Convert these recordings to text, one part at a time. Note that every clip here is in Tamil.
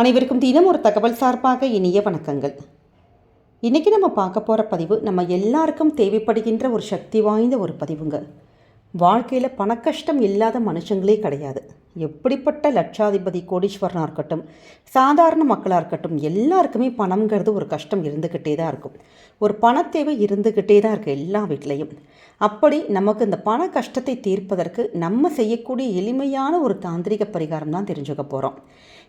அனைவருக்கும் தினம் ஒரு தகவல் சார்பாக இனிய வணக்கங்கள். இன்றைக்கி நம்ம பார்க்க போகிற பதிவு நம்ம எல்லாருக்கும் தேவைப்படுகின்ற ஒரு சக்தி வாய்ந்த ஒரு பதிவுங்க. வாழ்க்கையில் பணக்கஷ்டம் இல்லாத மனுஷங்களே கிடையாது. எப்படிப்பட்ட லட்சாதிபதி கோடீஸ்வரனாக இருக்கட்டும் சாதாரண மக்களாக இருக்கட்டும் எல்லாருக்குமே பணம்ங்கிறது ஒரு கஷ்டம் இருந்துக்கிட்டே தான் இருக்கும். ஒரு பணத்தேவை இருந்துக்கிட்டே தான் இருக்குது எல்லா வீட்லேயும். அப்படி நமக்கு இந்த பண கஷ்டத்தை தீர்ப்பதற்கு நம்ம செய்யக்கூடிய எளிமையான ஒரு தாந்திரிக பரிகாரம் தான் தெரிஞ்சுக்க போகிறோம்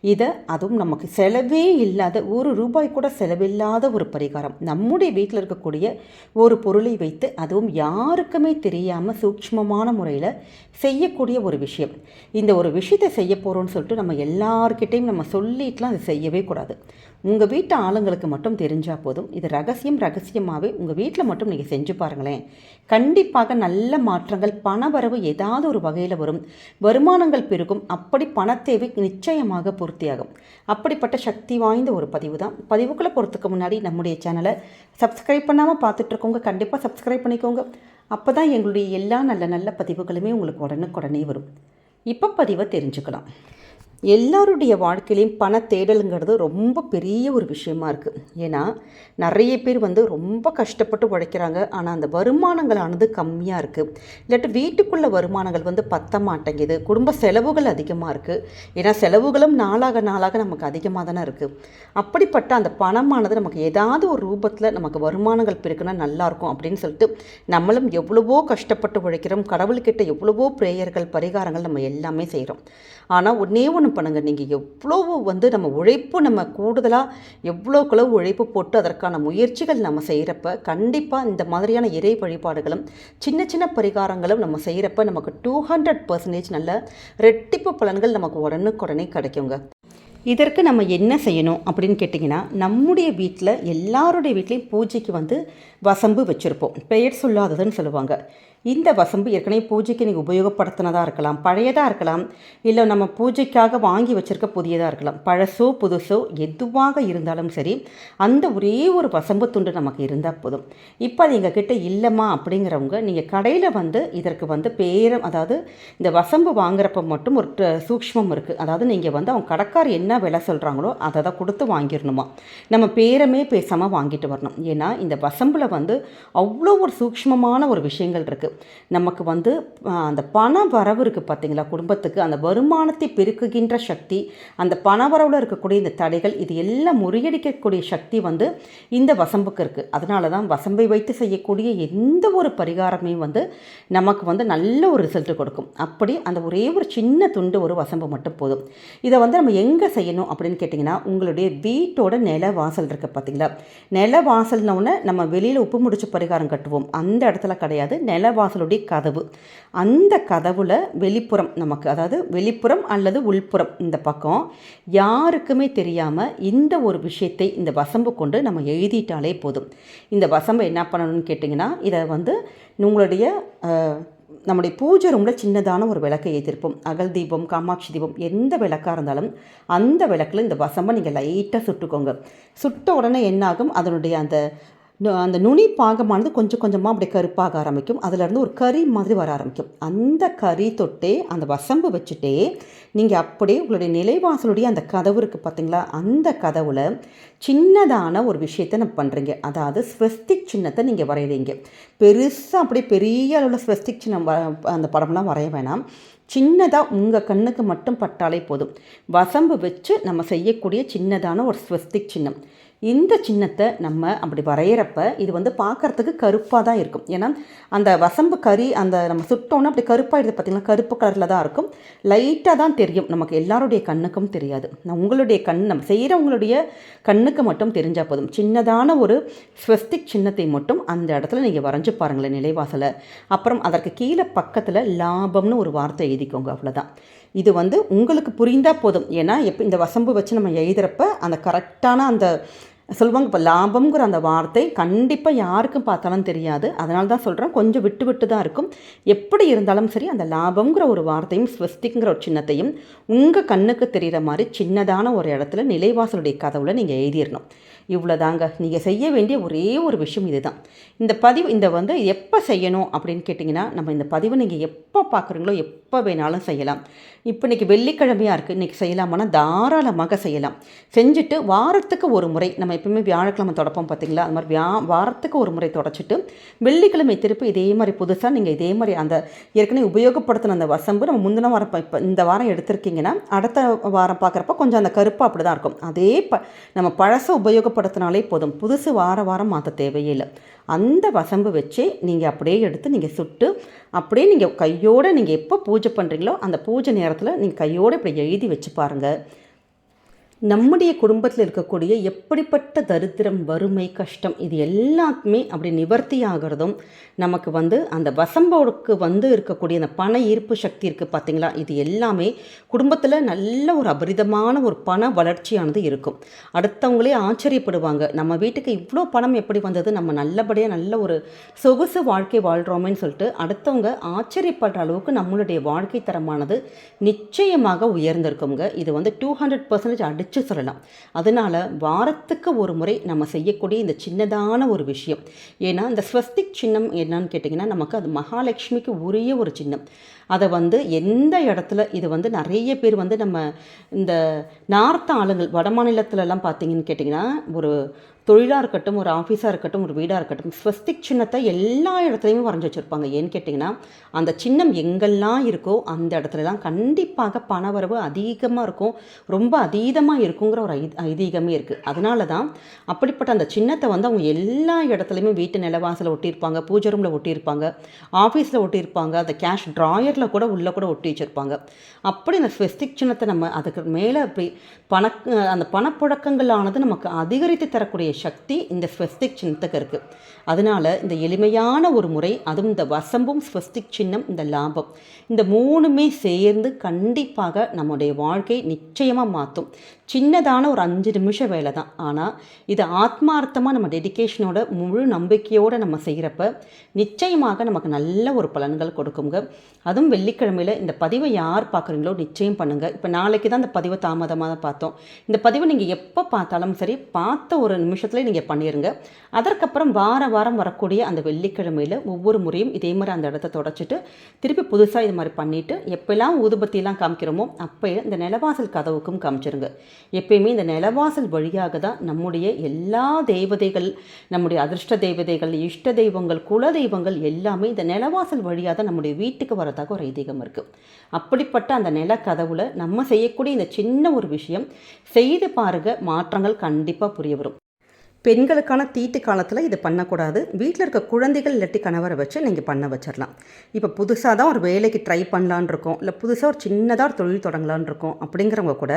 இதை அதுவும் நமக்கு செலவே இல்லாத ஒரு ரூபாய் கூட செலவில்லாத ஒரு பரிகாரம். நம்முடைய வீட்டில் இருக்கக்கூடிய ஒரு பொருளை வைத்து அதுவும் யாருக்குமே தெரியாமல் சூக்ஷ்மமான முறையில் செய்யக்கூடிய ஒரு விஷயம். இந்த ஒரு விஷயத்தை செய்ய போகிறோம்னு சொல்லிட்டு நம்ம எல்லார்கிட்டையும் நம்ம சொல்லிட்டுலாம் அதை செய்யவே கூடாது. உங்கள் வீட்டு ஆளுங்களுக்கு மட்டும் தெரிஞ்சால் போதும். இது ரகசியம் ரகசியமாகவே உங்கள் வீட்டில் மட்டும் நீங்கள் செஞ்சு பாருங்களேன். கண்டிப்பாக நல்ல மாற்றங்கள் பணவரவு ஏதாவது ஒரு வகையில் வரும். வருமானங்கள் பெருகும். அப்படி பணத்தேவை நிச்சயமாக பூர்த்தியாகும். அப்படிப்பட்ட சக்தி வாய்ந்த ஒரு பதிவு தான் பதிவுக்குள்ளே போகிறதுக்கு முன்னாடி நம்முடைய சேனலை சப்ஸ்கிரைப் பண்ணாமல் பார்த்துட்ருக்கோங்க கண்டிப்பாக சப்ஸ்கிரைப் பண்ணிக்கோங்க. அப்போ தான் எங்களுடைய எல்லா நல்ல நல்ல பதிவுகளுமே உங்களுக்கு உடனுக்குடனே வரும். இப்போ பதிவை தெரிஞ்சுக்கலாம். எல்லாருடைய வாழ்க்கையிலையும் பண தேடலுங்கிறது ரொம்ப பெரிய ஒரு விஷயமா இருக்குது ஏன்னா நிறைய பேர் வந்து ரொம்ப கஷ்டப்பட்டு உழைக்கிறாங்க. ஆனால் அந்த வருமானங்களானது கம்மியாக இருக்குது இல்லாட்டி வீட்டுக்குள்ள வருமானங்கள் வந்து பத்த மாட்டேங்குது. குடும்ப செலவுகள் அதிகமாக இருக்குது ஏன்னா செலவுகளும் நாளாக நாளாக நமக்கு அதிகமாக தானே இருக்குது அப்படிப்பட்ட அந்த பணமானது நமக்கு ஏதாவது ஒரு ரூபத்தில் நமக்கு வருமானங்கள் பெருக்குன்னா நல்லாயிருக்கும் அப்படின்னு சொல்லிட்டு நம்மளும் எவ்வளவோ கஷ்டப்பட்டு உழைக்கிறோம். கடவுள்கிட்ட எவ்வளவோ ப்ரேயர்கள் பரிகாரங்கள் நம்ம எல்லாமே செய்கிறோம் ஆனால் ஒன்றே ஒன்று பண்ணுங்கள் நீங்கள் எவ்வளவு வந்து நம்ம உழைப்பு நம்ம கூடுதலாக எவ்வளோக்களவு உழைப்பு போட்டு அதற்கான முயற்சிகள் நம்ம செய்கிறப்ப கண்டிப்பாக இந்த மாதிரியான இறை வழிபாடுகளும் சின்ன சின்ன பரிகாரங்களும் நம்ம செய்கிறப்ப நமக்கு டூ ஹண்ட்ரட் பர்சன்டேஜ் நல்ல ரெட்டிப்பு பலன்கள் நமக்கு உடனுக்குடனே கிடைக்குங்க. இதற்கு நம்ம என்ன செய்யணும் அப்படின்னு கேட்டிங்கன்னா நம்முடைய வீட்டில் எல்லாருடைய வீட்லேயும் பூஜைக்கு வந்து வசம்பு வச்சுருப்போம். பெயர் சொல்லாததுன்னு சொல்லுவாங்க. இந்த வசம்பு ஏற்கனவே பூஜைக்கு நீங்கள் உபயோகப்படுத்தினதாக இருக்கலாம் பழையதாக இருக்கலாம் இல்லை நம்ம பூஜைக்காக வாங்கி வச்சுருக்க புதியதாக இருக்கலாம். பழசோ புதுசோ எதுவாக இருந்தாலும் சரி அந்த ஒரே ஒரு வசம்பு துண்டு நமக்கு இருந்தால் போதும். இப்போ அது எங்கள் கிட்டே இல்லைம்மா அப்படிங்கிறவங்க நீங்கள் கடையில் வந்து இதற்கு வந்து பேரம் அதாவது இந்த வசம்பு வாங்குறப்ப மட்டும் ஒரு ட- சூக்ஷ்மம் இருக்குது அதாவது நீங்கள் வந்து அவங்க கடைக்கார் என்ன விலை சொல்கிறாங்களோ அதை தான் கொடுத்து வாங்கிடணுமா? நம்ம பேரமே பேசாமல் வாங்கிட்டு வரணும். ஏன்னா இந்த வசம்பில் வந்து அவ்வளோ ஒரு சூக்ஷ்மமான ஒரு விஷயங்கள் இருக்குது நமக்கு வந்து அந்த பண வரவு இருக்குது பார்த்தீங்களா குடும்பத்துக்கு அந்த வருமானத்தை பெருக்குகின்ற சக்தி அந்த பண வரவில் இருக்கக்கூடிய இந்த தடைகள் இது எல்லாம் முறியடிக்கக்கூடிய சக்தி வந்து இந்த வசம்புக்கு இருக்குது அதனால தான் வசம்பை வைத்து செய்யக்கூடிய எந்த ஒரு பரிகாரமே வந்து நமக்கு வந்து நல்ல ஒரு ரிசல்ட் கொடுக்கும். அப்படி அந்த ஒரே ஒரு சின்ன துண்டு ஒரு வசம்பு மட்டும் போதும். இதை வந்து நம்ம எங்கே செய்யணும் அப்படின்னு கேட்டிங்கன்னா உங்களுடைய வீட்டோட நில வாசல் இருக்குது பார்த்தீங்களா நில வாசல்னோடனே நம்ம வெளியில் உப்பு முடிச்சு பரிகாரம் கட்டுவோம். அந்த இடத்துல கிடையாது நிலவாசலுடைய கதவு. அந்த கதவுல வெளிப்புறம் நமக்கு அதாவது வெளிப்புறம் அல்லது உள்புறம் இந்த பக்கம் யாருக்குமே தெரியாமல் இந்த ஒரு விஷயத்தை இந்த வசம்பு கொண்டு நம்ம எழுதிட்டாலே போதும். இந்த வசம்பை என்ன பண்ணணும்னு கேட்டிங்கன்னா இதை வந்து உங்களுடைய நம்முடைய பூஜை ரூமில் சின்னதான ஒரு விளக்கை ஏற்றிருப்போம் அகல் தீபம் காமாட்சி தீபம் எந்த விளக்காக இருந்தாலும் அந்த விளக்கில் இந்த வசம்பை நீங்கள் லைட்டாக சுட்டுக்கோங்க. சுட்ட உடனே என்னாகும்? அதனுடைய அந்த அந்த நுனி பாகமானது கொஞ்சம் கொஞ்சமாக அப்படி கருப்பாக ஆரம்பிக்கும். அதுலேருந்து ஒரு கறி மாதிரி வர ஆரம்பிக்கும். அந்த கறி தொட்டே அந்த வசம்பு வச்சுட்டே நீங்கள் அப்படியே உங்களுடைய நிலைவாசலுடைய அந்த கதவு இருக்குது பார்த்தீங்களா அந்த கதவில் சின்னதான ஒரு விஷயத்தை நம்ம பண்ணுறீங்க அதாவது ஸ்வஸ்திக் சின்னத்தை நீங்கள் வரைகிறீங்க பெருசாக அப்படியே பெரிய அளவில் ஸ்வஸ்திக் சின்னம் வ அந்த படம்லாம் வரைய வேணாம். சின்னதாக உங்கள் கண்ணுக்கு மட்டும் பட்டாலே போதும். வசம்பு வச்சு நம்ம செய்யக்கூடிய சின்னதான ஒரு ஸ்வஸ்திக் சின்னம். இந்த சின்னத்தை நம்ம அப்படி வரைகிறப்ப இது வந்து பார்க்கறதுக்கு கருப்பாக தான் இருக்கும். ஏன்னா அந்த வசம்பு கறி அந்த நம்ம சுட்டோன்னா அப்படி கருப்பாகிடுது பார்த்தீங்களா கருப்பு கலரில் தான் இருக்கும். லைட்டாக தான் தெரியும். நமக்கு எல்லாருடைய கண்ணுக்கும் தெரியாது. நான் உங்களுடைய கண் நம்ம செய்கிறவங்களுடைய கண்ணுக்கு மட்டும் தெரிஞ்சால் போதும். சின்னதான ஒரு ஸ்வஸ்திக் சின்னத்தை மட்டும் அந்த இடத்துல நீங்கள் வரைஞ்சு பாருங்களேன் நிலைவாசலை. அப்புறம் அதற்கு கீழே பக்கத்தில் லாபம்னு ஒரு வார்த்தை எழுதிக்கோங்க அவ்வளோதான் இது வந்து உங்களுக்கு புரிந்தால் போதும். ஏன்னா எப்போ இந்த வசம்பு வச்சு நம்ம எழுதுகிறப்ப அந்த கரெக்டான அந்த சொல்லுவாங்க இப்போ லாபம்ங்கிற அந்த வார்த்தை கண்டிப்பாக யாருக்கும் பார்த்தாலும் தெரியாது. அதனால தான் சொல்கிறேன் கொஞ்சம் விட்டு விட்டு தான் இருக்கும். எப்படி இருந்தாலும் சரி அந்த லாபம்ங்கிற ஒரு வார்த்தையும் ஸ்வஸ்திக்குங்கிற ஒரு சின்னத்தையும் உங்கள் கண்ணுக்கு தெரிகிற மாதிரி சின்னதான ஒரு இடத்துல நிலைவாசலுடைய கதவுல நீங்கள் எழுதிடணும் இவ்வளோதாங்க நீங்கள் செய்ய வேண்டிய ஒரே ஒரு விஷயம் இதுதான். இந்த பதிவு இந்த வந்து எப்போ செய்யணும் அப்படின்னு கேட்டிங்கன்னா நம்ம இந்த பதிவை நீங்கள் எப்போ பார்க்குறீங்களோ எப்போ எப்போ வேணாலும் செய்யலாம். இப்போ இன்றைக்கி வெள்ளிக்கிழமையாக இருக்குது இன்றைக்கி செய்யலாமான்னா தாராளமாக செய்யலாம். செஞ்சுட்டு வாரத்துக்கு ஒரு முறை நம்ம எப்பவுமே வியாழக்கிழமை தொடப்போம் பார்த்தீங்களா அது மாதிரி வியா வாரத்துக்கு ஒரு முறை தொடச்சிட்டு வெள்ளிக்கிழமை திருப்பி இதே மாதிரி புதுசாக நீங்கள் இதே மாதிரி அந்த ஏற்கனவே உபயோகப்படுத்தின அந்த வசம்பு நம்ம முந்தின வாரம் இப்போ இந்த வாரம் எடுத்திருக்கீங்கன்னா அடுத்த வாரம் பார்க்குறப்ப கொஞ்சம் அந்த கருப்பு அப்படி தான் இருக்கும். அதே ப நம்ம பழசை உபயோகப்படுத்தினாலே போதும். புதுசு வார வாரம் மாற்ற தேவையே இல்லை அந்த வசம்பு வச்சு நீங்கள் அப்படியே எடுத்து நீங்கள் சுட்டு அப்படியே நீங்கள் கையோடு நீங்கள் எப்போ பூஜை பண்ணுறீங்களோ அந்த பூஜை நேரத்தில் நீங்கள் கையோடு இப்படி எழுதி வச்சு பாருங்கள் நம்முடைய குடும்பத்தில் இருக்கக்கூடிய எப்படிப்பட்ட தரித்திரம் வறுமை கஷ்டம் இது எல்லாத்துமே அப்படி நிவர்த்தி ஆகிறதும் நமக்கு வந்து அந்த வசம்போடுக்கு வந்து இருக்கக்கூடிய அந்த பண ஈர்ப்பு சக்தி இருக்குது பார்த்தீங்களா இது எல்லாமே குடும்பத்தில் நல்ல ஒரு அபரிதமான ஒரு பண வளர்ச்சியானது இருக்கும். அடுத்தவங்களே ஆச்சரியப்படுவாங்க. நம்ம வீட்டுக்கு இவ்வளோ பணம் எப்படி வந்தது? நம்ம நல்லபடியாக நல்ல ஒரு சொகுசு வாழ்க்கை வாழ்கிறோமேன்னு சொல்லிட்டு அடுத்தவங்க ஆச்சரியப்படுற அளவுக்கு நம்மளுடைய வாழ்க்கை தரமானது நிச்சயமாக உயர்ந்திருக்குங்க. இது வந்து டூ ஹண்ட்ரட் பர்சன்டேஜ் அடி வச்சு சொல்லலாம். அதனால் வாரத்துக்கு ஒரு முறை நம்ம செய்யக்கூடிய இந்த சின்னதான ஒரு விஷயம். ஏன்னா இந்த ஸ்வஸ்திக் சின்னம் என்னன்னு கேட்டிங்கன்னா நமக்கு அது மகாலட்சுமிக்கு உரிய ஒரு சின்னம். அதை வந்து எந்த இடத்துல இது வந்து நிறைய பேர் வந்து நம்ம இந்த நார்த்த ஆளுங்கள் வட மாநிலத்துலலாம் பார்த்தீங்கன்னு கேட்டிங்கன்னா ஒரு தொழிலாக இருக்கட்டும் ஒரு ஆஃபீஸாக இருக்கட்டும் ஒரு வீடாக இருக்கட்டும் ஸ்வஸ்திக் சின்னத்தை எல்லா இடத்துலையுமே வரைஞ்சி வச்சுருப்பாங்க. ஏன்னு கேட்டிங்கன்னா அந்த சின்னம் எங்கெல்லாம் இருக்கோ அந்த இடத்துலலாம் கண்டிப்பாக பணவரவு அதிகமாக இருக்கும். ரொம்ப அதீதமாக இருக்குங்கிற ஒரு ஐ ஐதீகமே இருக்குது அதனால தான் அப்படிப்பட்ட அந்த சின்னத்தை வந்து அவங்க எல்லா இடத்துலையுமே வீட்டு நிலவாசலில் ஒட்டியிருப்பாங்க பூஜை ரூமில் ஒட்டியிருப்பாங்க ஆஃபீஸில் ஒட்டியிருப்பாங்க அந்த கேஷ் ட்ராயர் ட்ராயரில் கூட உள்ளே கூட ஒட்டி வச்சுருப்பாங்க. அப்படி அந்த ஸ்வஸ்திக் சின்னத்தை நம்ம அதுக்கு மேலே அப்படி பண அந்த பணப்புழக்கங்களானது நமக்கு அதிகரித்து தரக்கூடிய சக்தி இந்த ஸ்வஸ்திக் சின்னத்துக்கு இருக்குது அதனால் இந்த எளிமையான ஒரு முறை அதுவும் இந்த வசம்பும் ஸ்வஸ்திக் சின்னம் இந்த லாபம் இந்த மூணுமே சேர்ந்து கண்டிப்பாக நம்முடைய வாழ்க்கை நிச்சயமாக மாற்றும். சின்னதான ஒரு அஞ்சு நிமிஷம் வேலை தான் ஆனால் இது ஆத்மார்த்தமாக நம்ம டெடிக்கேஷனோட முழு நம்பிக்கையோடு நம்ம செய்கிறப்ப நிச்சயமாக நமக்கு நல்ல ஒரு பலன்கள் கொடுக்குங்க. அதுவும் வெள்ளிக்கிழமையில் இந்த பதிவை யார் பார்க்குறீங்களோ நிச்சயம் பண்ணுங்கள் இப்போ நாளைக்கு தான் இந்த பதிவை தாமதமாக தான் பார்த்தோம். இந்த பதிவை நீங்கள் எப்போ பார்த்தாலும் சரி பார்த்த ஒரு நிமிஷத்துலேயே நீங்கள் பண்ணிடுங்க அதற்கப்புறம் வார வாரம் வரக்கூடிய அந்த வெள்ளிக்கிழமையில் ஒவ்வொரு முறையும் இதே மாதிரி அந்த இடத்த தொடச்சிட்டு திருப்பி புதுசாக இது மாதிரி பண்ணிவிட்டு எப்போல்லாம் ஊதுபத்தியெல்லாம் காமிக்கிறோமோ அப்போ இந்த நிலவாசல் கதவுக்கும் காமிச்சிருங்க. எப்பயுமே இந்த நிலவாசல் வழியாக தான் நம்முடைய எல்லா தேவதைகள் நம்முடைய அதிர்ஷ்ட தேவதைகள் இஷ்ட தெய்வங்கள் குல தெய்வங்கள் எல்லாமே இந்த நிலவாசல் வழியாக தான் நம்முடைய வீட்டுக்கு வரதாக ஒரு ஐதீகம் இருக்குது அப்படிப்பட்ட அந்த நிலக்கதவுல நம்ம செய்யக்கூடிய இந்த சின்ன ஒரு விஷயம் செய்து பாருங்க மாற்றங்கள் கண்டிப்பாக புரிய வரும். பெண்களுக்கான தீட்டு காலத்தில் இது பண்ணக்கூடாது. வீட்டில் இருக்க குழந்தைகள் இல்லாட்டி கணவரை வச்சு நீங்கள் பண்ண வச்சிடலாம் இப்போ புதுசாக தான் ஒரு வேலைக்கு ட்ரை பண்ணலான் இருக்கோம். இல்லை புதுசாக ஒரு சின்னதாக ஒரு தொழில் தொடங்கலான் இருக்கோம். அப்படிங்கிறவங்க கூட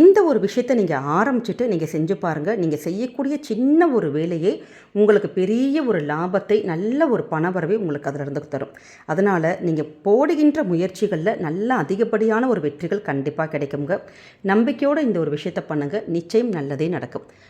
இந்த ஒரு விஷயத்தை நீங்கள் ஆரம்பிச்சுட்டு நீங்கள் செஞ்சு பாருங்கள் நீங்கள் செய்யக்கூடிய சின்ன ஒரு வேலையே உங்களுக்கு பெரிய ஒரு லாபத்தை நல்ல ஒரு பணவரவை உங்களுக்கு அதில் இருந்து தரும். அதனால் நீங்கள் போடுகின்ற முயற்சிகளில் நல்ல அதிகப்படியான ஒரு வெற்றிகள் கண்டிப்பாக கிடைக்குங்க. நம்பிக்கையோடு இந்த ஒரு விஷயத்தை பண்ணுங்கள் நிச்சயம் நல்லதே நடக்கும்.